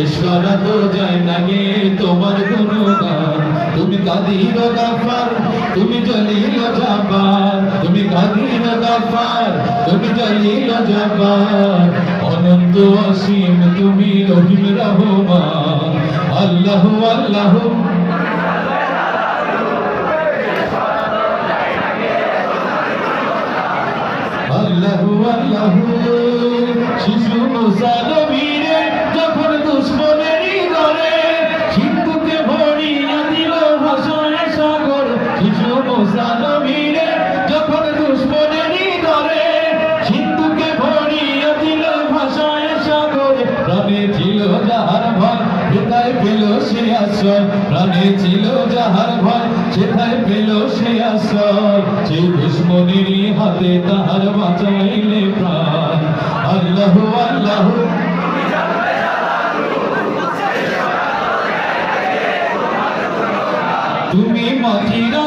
শেষ করা তো যায় না গে, তোমার গুণগান তুমি কাদির গাফার, তুমি জলিল জাবার তুমি গাফার, তুমি অনন্ত অসীম তুমি রহিম রহমান। আল্লাহ আল্লাহ। আল্লাহু আল্লাহু। সে আশ্রয়। প্রাণে ছিল যাহার ভয় সেটাই পেল সে আশ্রয়। সেই দুশ্মনেরই হাতে তাহার বাঁচাইলে প্রাণ। আল্লাহ আল্লাহ। তুমি মাটির